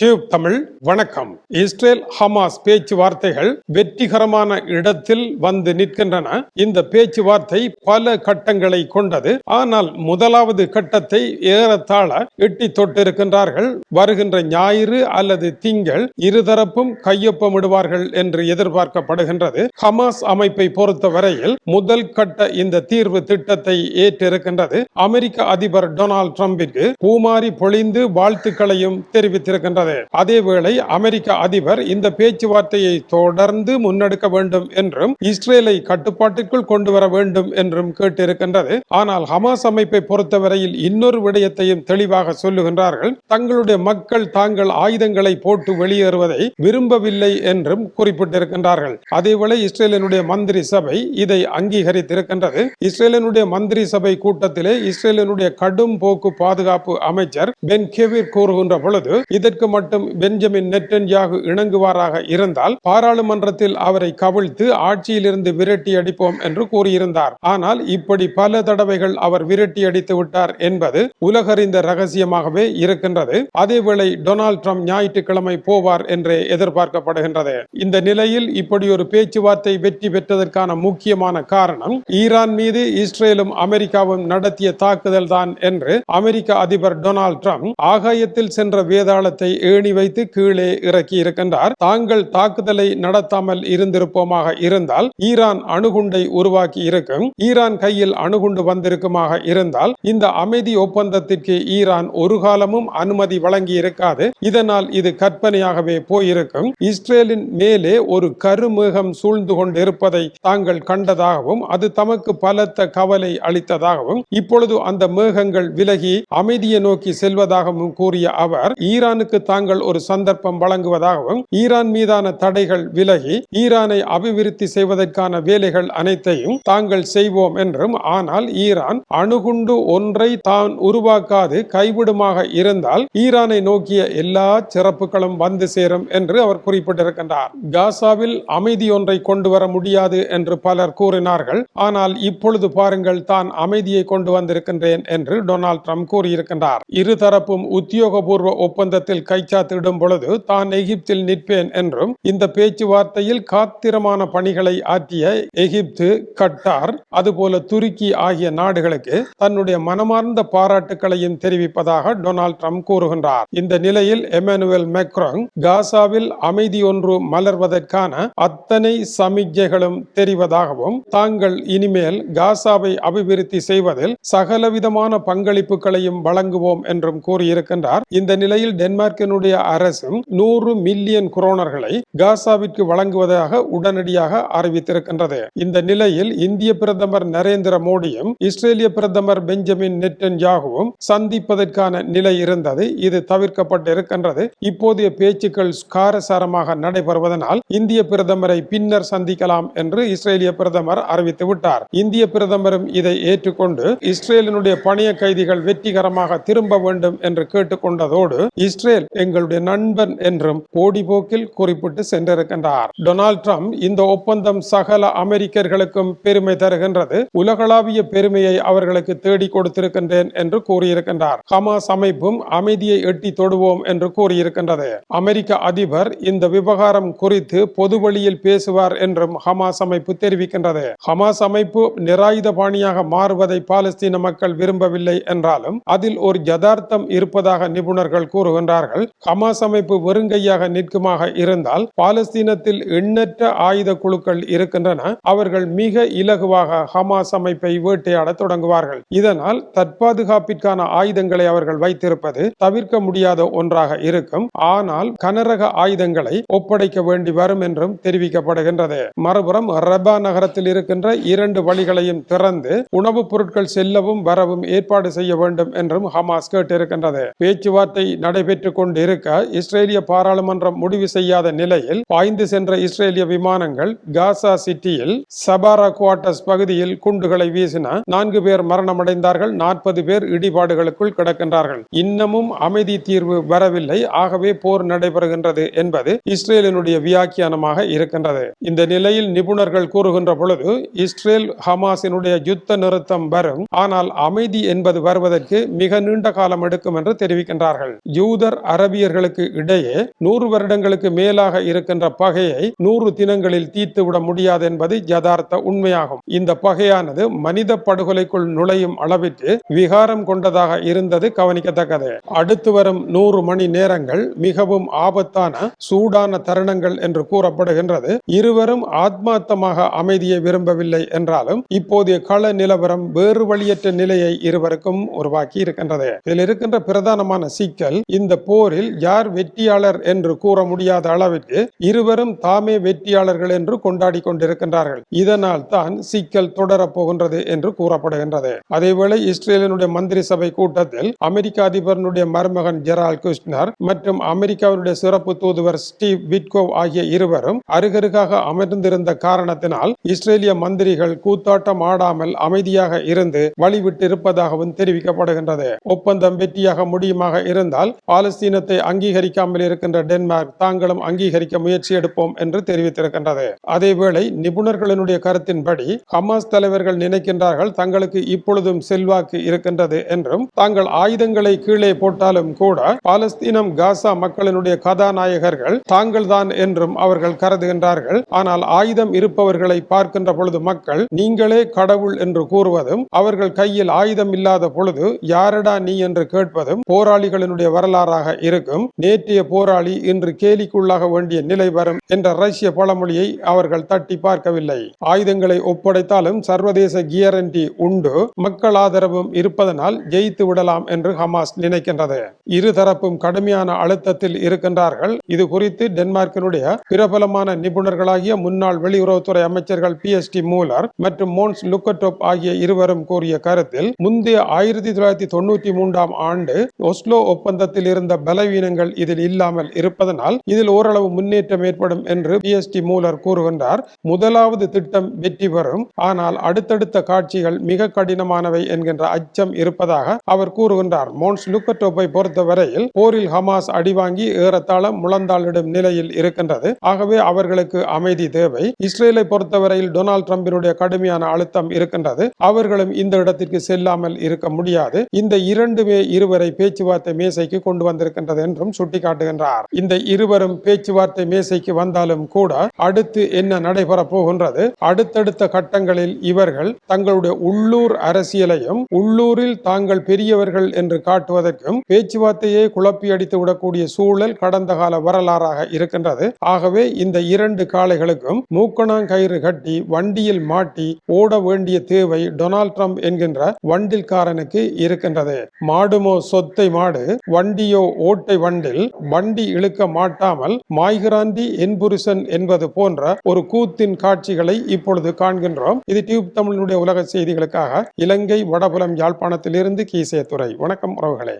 Tube Tamil வணக்கம். Israel Hamas பேச்சுவார்த்தைகள் வெற்றிகரமான இடத்தில் வந்து நிற்கின்றன. இந்த பேச்சுவார்த்தை பல கட்டங்களை கொண்டது. ஆனால் முதலாவது கட்டத்தை ஏறத்தாழ எட்டி தொட்டிருக்கின்றார்கள். வருகின்ற ஞாயிறு அல்லது திங்கள் இருதரப்பும் கையொப்பமிடுவார்கள் என்று எதிர்பார்க்கப்படுகின்றது. ஹமாஸ் அமைப்பை பொறுத்தவரையில் முதல் கட்ட இந்த தீர்வு திட்டத்தை ஏற்றிருக்கின்றது. அமெரிக்க அதிபர் டொனால்ட் ட்ரம்பிற்கு பூமாரி பொழிந்து வாழ்த்துக்களையும் தெரிவித்திருக்கின்றது. அதேவேளை அமெரிக்க அதிபர் இந்த பேச்சுவார்த்தையை தொடர்ந்து முன்னெடுக்க வேண்டும் என்றும் இஸ்ரேலை கட்டுப்பாட்டிற்குள் கொண்டு வர வேண்டும் என்றும் கேட்டிருக்கின்றது. ஆனால் ஹமாஸ் அமைப்பை பொறுத்தவரையில் இன்னொரு விடயத்தையும் தெளிவாக சொல்லுகின்றார்கள். தங்களுடைய மக்கள் தாங்கள் ஆயுதங்களை போட்டு வெளியேறுவதை விரும்பவில்லை என்றும் குறிப்பிட்டிருக்கின்றார்கள். அதேவேளை இஸ்ரேலினுடைய மந்திரி சபை இதை அங்கீகரித்திருக்கின்றது. இஸ்ரேலினுடைய மந்திரி சபை கூட்டத்திலே இஸ்ரேலினுடைய கடும் போக்கு பாதுகாப்பு அமைச்சர் பென் கெவிர் கூறுகின்ற பொழுது இதற்கு மட்டும் பெஞ்சமின் நெட்டன்யாகு இணங்குவாராக இருந்தால் பாராளுமன்றத்தில் அவரை கவிழ்த்து ஆட்சியிலிருந்து விரட்டி அடிப்போம் என்று கூறியிருந்தார். ஆனால் இப்படி பல தடவைகள் அவர் விரட்டி அடித்து விட்டார் என்பது உலகறிந்த ரகசியமாகவே இருக்கின்றது. அதேவேளை டொனால்ட் ட்ரம்ப் ஞாயிற்றுக்கிழமை போவார் என்றே எதிர்பார்க்கப்படுகின்றது. இந்த நிலையில் இப்படி ஒரு பேச்சுவார்த்தை வெற்றி பெற்றதற்கான முக்கியமான காரணம் ஈரான் மீது இஸ்ரேலும் அமெரிக்காவும் நடத்திய தாக்குதல் தான் என்று அமெரிக்க அதிபர் டொனால்ட் ட்ரம்ப் ஆகாயத்தில் சென்ற வேதாளத்தை ஏணி வைத்து கீழே இறக்கி இருக்கின்றார். தாங்கள் தாக்குதலை நடத்தாமல் இருந்திருப்போமாக இருந்தால் ஈரான் அணுகுண்டை உருவாக்கி இருக்கும். ஈரான் கையில் அணுகுண்டு வந்திருக்குமாக இருந்தால் இந்த அமைதி ஒப்பந்தத்திற்கு ஈரான் ஒரு காலமும் அனுமதி வழங்கி இருக்காது. இதனால் இது கற்பனையாகவே போயிருக்கும். இஸ்ரேலின் மேலே ஒரு கருமேகம் சூழ்ந்து கொண்டிருப்பதை தாங்கள் கண்டதாகவும் அது தமக்கு பலத்த கவலை அளித்ததாகவும் இப்பொழுது அந்த மேகங்கள் விலகி அமைதியை நோக்கி செல்வதாகவும் கூறிய அவர் ஈரானுக்கு தாங்கள் ஒரு சந்தர்ப்பம் வழங்குவதாகவும் ஈரான் மீதான தடைகள் விலகி ஈரானை அபிவிருத்தி செய்வதற்கான வேலைகள் அனைத்தையும் தாங்கள் செய்வோம் என்றும் ஆனால் ஈரான் அணுகுண்டு ஒன்றை தான் உருவாக்காது கைவிடுமாக இருந்தால் ஈரானை நோக்கிய எல்லா சிறப்புகளும் வந்து சேரும் என்று அவர் குறிப்பிட்டிருக்கின்றார். காசாவில் அமைதி ஒன்றை கொண்டு வர முடியாது என்று பலர் கூறினார்கள். ஆனால் இப்பொழுது பாருங்கள் தான் அமைதியை கொண்டு வந்திருக்கின்றேன் என்று டொனால்ட் ட்ரம்ப் கூறியிருக்கின்றார். இருதரப்பும் உத்தியோகபூர்வ ஒப்பந்தத்தில் கை கைச்சாத்திடும் பொழுது தான் எகிப்தில் நிற்பேன் என்றும் இந்த பேச்சுவார்த்தையில் காத்திரமான பணிகளை ஆற்றிய எகிப்து கட்டார் அதுபோல துருக்கி ஆகிய நாடுகளுக்கு தன்னுடைய மனமார்ந்த பாராட்டுகளையும் தெரிவிப்பதாக டொனால்ட் ட்ரம்ப் கூறுகின்றார். இந்த நிலையில் எமானுவேல் மெக்ரோங் காசாவில் அமைதி ஒன்று மலர்வதற்கான அத்தனை சமிக்ஞைகளும் தெரிவதாகவும் தாங்கள் இனிமேல் காசாவை அபிவிருத்தி செய்வதில் சகலவிதமான பங்களிப்புகளையும் வழங்குவோம் என்றும் கூறியிருக்கின்றார். இந்த நிலையில் டென்மார்க்கினுடைய அரசும் நூறு மில்லியன் குரோனர்களை காசாவிற்கு வழங்குவதாக உடனடியாக அறிவித்திருக்கின்றது. இந்த நிலையில் இந்திய பிரதமர் நரேந்திர மோடியும் இஸ்ரேலிய பிரதமர் பெஞ்சமின் நெட்டன் யாகுவும் சந்திப்பதற்கான நிலை இருந்தது. இது தவிர்க்கப்பட்டிருக்கின்றது. இப்போதைய பேச்சுக்கள் காரசாரமாக நடைபெறுவதனால் இந்திய பிரதமரை பின்னர் சந்திக்கலாம் என்று இஸ்ரேலிய பிரதமர் அறிவித்து விட்டார் இந்திய பிரதமரும் இதை ஏற்றுக்கொண்டு இஸ்ரேலினுடைய பணிய கைதிகள் வெற்றிகரமாக திரும்ப வேண்டும் என்று கேட்டுக்கொண்டதோடு இஸ்ரேல் எங்களுடைய நண்பன் என்றும் போடிபோக்கில் குறிப்பிட்டு சென்றிருக்கின்றார். டொனால்ட் ட்ரம்ப் இந்த ஒப்பந்தம் சகல அமெரிக்கர்களுக்கும் பெருமை தருகின்றது. உலகளாவிய பெருமையை அவர்களுக்கு தேடி கொடுத்திருக்கின்றேன் என்று கூறியிருக்கின்றார். ஹமாஸ் அமைப்பும் அமைதியை எட்டி தொடுவோம் என்று கூறியிருக்கின்றது. அமெரிக்க அதிபர் இந்த விவகாரம் குறித்து பொது வழியில் பேசுவார் என்றும் ஹமாஸ் அமைப்பு தெரிவிக்கின்றது. ஹமாஸ் அமைப்பு நிராயுத பாணியாக மாறுவதை பாலஸ்தீன மக்கள் விரும்பவில்லை என்றாலும் அதில் ஒரு யதார்த்தம் இருப்பதாக நிபுணர்கள் கூறுகின்றார்கள். ஹமாஸ் அமைப்பு வெறுங்கையாக நிற்குமாக இருந்தால் பாலஸ்தீனத்தில் எண்ணற்ற ஆயுத குழுக்கள் இருக்கின்றன. அவர்கள் மிக இலகுவாக ஹமாஸ் அமைப்பை வேட்டையாட தொடங்குவார்கள். இதனால் தற்பாதுகாப்பிற்கான ஆயுதங்களை அவர்கள் வைத்திருப்பது தவிர்க்க முடியாத ஒன்றாக இருக்கும். ஆனால் கனரக ஆயுதங்களை ஒப்படைக்க வேண்டி வரும் என்றும் தெரிவிக்கப்படுகின்றது. மறுபுறம் ரபா நகரத்தில் இருக்கின்ற இரண்டு வழிகளையும் திறந்து உணவுப் பொருட்கள் செல்லவும் வரவும் ஏற்பாடு செய்ய வேண்டும் என்றும் ஹமாஸ் கேட்டிருக்கின்றது. பேச்சுவார்த்தை நடைபெற்றுக் கொண்டு கொண்டிருக்க இஸ்ரேலிய பாராளுமன்றம் முடிவு செய்யாத நிலையில் பாய்ந்து சென்ற இஸ்ரேலிய விமானங்கள் காசா சிட்டியில் சபாரா குவார்டர்ஸ் பகுதியில் குண்டுகளை வீசின நான்கு பேர் மரணமடைந்தார்கள். நாற்பது பேர் இடிபாடுகளுக்குள் கிடக்கின்றார்கள். இன்னமும் அமைதி தீர்வு வரவில்லை. ஆகவே போர் நடைபெறுகின்றது என்பது இஸ்ரேலினுடைய வியாக்கியானமாக இருக்கின்றது. இந்த நிலையில் நிபுணர்கள் கூறுகின்ற பொழுது இஸ்ரேல் ஹமாஸினுடைய யுத்த நிறுத்தம் வரும். ஆனால் அமைதி என்பது வருவதற்கு மிக நீண்ட காலம் எடுக்கும் என்று தெரிவிக்கின்றார்கள். யூதர் அரபு அரபியர்களுக்கு இடையே நூறு வருடங்களுக்கு மேலாக இருக்கின்ற பகையை நூறு தினங்களில் தீர்த்துவிட முடியாது என்பது யதார்த்த உண்மையாகும். இந்த பகையானது மனித படுகொலைக்குள் நுழையும் அளவிற்கு விகாரம் கொண்டதாக இருந்தது கவனிக்கத்தக்கது. அடுத்து வரும் நூறு மணி நேரங்கள் மிகவும் ஆபத்தான சூடான தருணங்கள் என்று கூறப்படுகின்றது. இருவரும் ஆத்மார்த்தமாக அமைதியை விரும்பவில்லை என்றாலும் இப்போதைய கள நிலவரம் வேறு வழியற்ற நிலையை இருவருக்கும் உருவாக்கி இருக்கின்றது. இதில் இருக்கின்ற பிரதானமான சிக்கல் இந்த போரில் யார் வெற்றியாளர் என்று கூற முடியாத அளவிற்கு இருவரும் தாமே வெற்றியாளர்கள் என்று கொண்டாடி கொண்டிருக்கின்றார்கள். இதனால் தான் சிக்கல் தொடரப்போகின்றது என்று கூறப்படுகின்றது. அதேவேளை இஸ்ரேலினுடைய மந்திரி சபை கூட்டத்தில் அமெரிக்க அதிபரனுடைய மருமகன் ஜெரால் கிருஷ்ணர் மற்றும் அமெரிக்காவினுடைய சிறப்பு தூதுவர் ஸ்டீவ் விட்கோவ் ஆகிய இருவரும் அருகருகாக அமர்ந்திருந்த காரணத்தினால் இஸ்ரேலிய மந்திரிகள் கூத்தாட்டம் ஆடாமல் அமைதியாக இருந்து வழிவிட்டிருப்பதாகவும் தெரிவிக்கப்படுகின்றது. ஒப்பந்தம் வெற்றியாக முடியுமாக இருந்தால் பாலஸ்தீன திட்டத்தை அங்கீகரிக்காமல் இருக்கின்ற டென்மார்க் தாங்களும் அங்கீகரிக்க முயற்சி எடுப்போம் என்று தெரிவித்திருக்கின்றது. அதேவேளை நிபுணர்களினுடைய கருத்தின்படி ஹமாஸ் தலைவர்கள் நினைக்கின்றார்கள் தங்களுக்கு இப்பொழுதும் செல்வாக்கு இருக்கின்றது என்றும் தாங்கள் ஆயுதங்களை கீழே போட்டாலும் கூட பாலஸ்தீனம் காசா மக்களினுடைய கதாநாயகர்கள் தாங்கள்தான் என்றும் அவர்கள் கருதுகின்றார்கள். ஆனால் ஆயுதம் இருப்பவர்களை பார்க்கின்ற பொழுது மக்கள் நீங்களே கடவுள் என்று கூறுவதும் அவர்கள் கையில் ஆயுதம் இல்லாத பொழுது யாரடா நீ? என்று கேட்பதும் போராளிகளினுடைய வரலாறாக இருக்கும் இருக்கும் நேற்றைய போராளி இன்று கேலிக்குள்ளாக வேண்டிய நிலை வரும் என்ற ரஷ்ய பழமொழியை அவர்கள் தட்டி பார்க்கவில்லை. ஆயுதங்களை ஒப்படைத்தாலும் சர்வதேச கியரண்டி உண்டு. மக்கள் ஆதரவும் இருப்பதனால் ஜெயித்து விடலாம் என்று ஹமாஸ் நினைக்கின்றது. இருதரப்பும் கடுமையான அழுத்தத்தில் இருக்கின்றார்கள். இது குறித்து டென்மார்க்கினுடைய பிரபலமான நிபுணர்களாகிய முன்னாள் வெளியுறவுத்துறை அமைச்சர்கள் பி. எஸ். டி. மூலர் மற்றும் மோன்ஸ் லுக்கட்டோப் ஆகிய இருவரும் கூறிய கருத்தில் முந்தைய ஆயிரத்தி தொள்ளாயிரத்தி தொண்ணூற்றி மூன்றாம் ஆண்டு ஒஸ்லோ ஒப்பந்தத்தில் இருந்த பல பலவீனங்கள் இதில் இல்லாமல் இருப்பதனால் இதில் ஓரளவு முன்னேற்றம் ஏற்படும் என்று பிஎஸ்டி மூலர் கூறுகின்றார். முதலாவது திட்டம் வெற்றி பெறும். ஆனால் அடுத்தடுத்த காட்சிகள் மிக கடினமானவை என்கின்ற அச்சம் இருப்பதாக அவர் கூறுகின்றார். மோன்ஸ் லுக்கட்டோப்பை பொறுத்தவரையில் போரில் ஹமாஸ் அடிவாங்கி ஏறத்தாழ முழந்தாளிடும் நிலையில் இருக்கின்றது. ஆகவே அவர்களுக்கு அமைதி தேவை. இஸ்ரேலை பொறுத்தவரையில் டொனால்டு டிரம்பினுடைய கடுமையான அழுத்தம் இருக்கின்றது. அவர்களும் இந்த இடத்திற்கு செல்லாமல் இருக்க முடியாது. இந்த இரண்டுமே இருவரை பேச்சுவார்த்தை மேசைக்கு கொண்டு வந்திருக்கின்றனர் வந்திருக்கின்றது என்றும் சுட்டிக்காட்டுகின்றார். இந்த இருவரும் பேச்சுவார்த்தை மேசைக்கு வந்தாலும் கூட அடுத்து என்ன நடைபெறப் போகின்றது? அடுத்தடுத்த கட்டங்களில் இவர்கள் தங்களுடைய உள்ளூர் அரசியலையும் உள்ளூரில் தாங்கள் பெரியவர்கள் என்று காட்டுவதற்கும் பேச்சுவார்த்தையை குழப்பி அடித்து விடக்கூடிய சூழல் கடந்த கால வரலாறாக இருக்கின்றது. ஆகவே இந்த இரண்டு காளைகளுக்கும் மூக்கணாங்கயிறு கட்டி வண்டியில் மாட்டி ஓட வேண்டிய தேவை டொனால்ட் ட்ரம்ப் என்கின்ற வண்டில்காரனுக்கு இருக்கின்றது. மாடுமோ சொத்தை மாடு வண்டியோ ஓட்டு வண்டில் வண்டி இழுக்க மாட்டாமல் மாய்கிராந்தி என்புருசன் என்பது போன்ற ஒரு கூத்தின் காட்சிகளை இப்பொழுது காண்கின்றோம். இது டியூப் தமிழினுடைய உலக செய்திகளுக்காக இலங்கை வடபுலம் யாழ்ப்பாணத்திலிருந்து கீசே துறை வணக்கம் உறவுகளே.